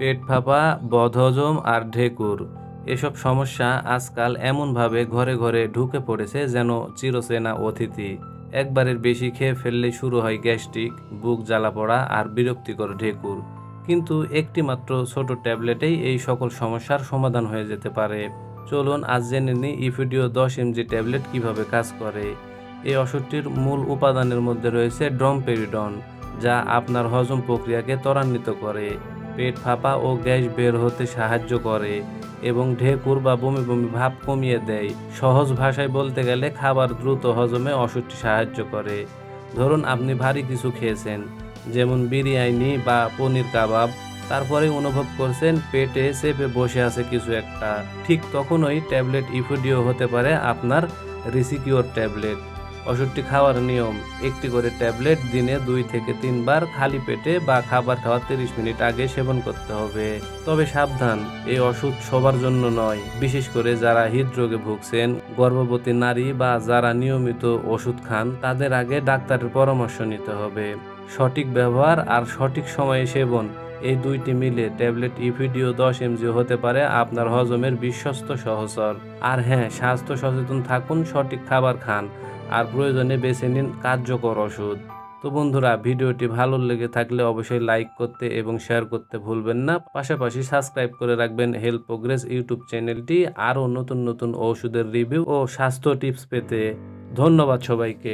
পেট ফাঁপা, বদহজম আর ঢেকুর। এসব সমস্যা আজকাল এমনভাবে ঘরে ঘরে ঢুকে পড়েছে যেন চিরচেনা অতিথি। একবারের বেশি খেয়ে ফেললে শুরু হয় গ্যাস্ট্রিক, বুক জ্বালা পড়া আর বিরক্তিকর ঢেকুর। কিন্তু একটি মাত্র ছোট ট্যাবলেটেই এই সকল সমস্যার সমাধান হয়ে যেতে পারে। চলুন আজ জেনে নিই ইফিডিও দশ এমজি ট্যাবলেট কীভাবে কাজ করে। এই ওষুধটির মূল উপাদানের মধ্যে রয়েছে ড্রম ড্রমপেরিডন, যা আপনার হজম প্রক্রিয়াকে ত্বরান্বিত করে। পেট ফাঁপা ও গ্যাস বের হতে সাহায্য করে এবং ঢেকুর বা বমি বমি ভাব কমিয়ে দেয়। সহজ ভাষায় বলতে গেলে খাবার দ্রুত হজমে ওষুধটি সাহায্য করে। ধরুন, আপনি ভারী কিছু খেয়েছেন, যেমন বিরিয়ানি বা পনির কাবাব। তারপরে অনুভব করছেন পেটে চেপে বসে আছে কিছু একটা। ঠিক তখনই ট্যাবলেট ইফোডিও হতে পারে আপনার রিসিকিওর ট্যাবলেট। ওষুধটি খাওয়ার নিয়ম, একটি করে ট্যাবলেট দিনে দুই থেকে তিনবার খালি পেটে বা খাবার খাওয়ার তিরিশ মিনিট আগে সেবন করতে হবে। তবে সাবধান, এই ওষুধ সবার জন্য নয়। বিশেষ করে যারা হৃদরোগে ভুগছেন, গর্ভবতী নারী বা যারা নিয়মিত ওষুধ খান, তাদের আগে ডাক্তারের পরামর্শ নিতে হবে। সঠিক ব্যবহার আর সঠিক সময়ে সেবন, এই দুইটি মিলে ট্যাবলেট ইভিডিও দশ এমজি হতে পারে আপনার হজমের বিশ্বস্ত সহচর। আর হ্যাঁ স্বাস্থ্য সচেতন থাকুন, সঠিক খাবার খান। আর প্রয়োজনে বেছে নিন কার্যকর ওষুধ। তো বন্ধুরা, ভিডিওটি ভালো লেগে থাকলে অবশ্যই লাইক করতে এবং শেয়ার করতে ভুলবেন না। পাশাপাশি সাবস্ক্রাইব করে রাখবেন হেলথ প্রোগ্রেস ইউটিউব চ্যানেলটি। আরও নতুন নতুন ওষুধের রিভিউ ও স্বাস্থ্য টিপস পেতে ধন্যবাদ সবাইকে।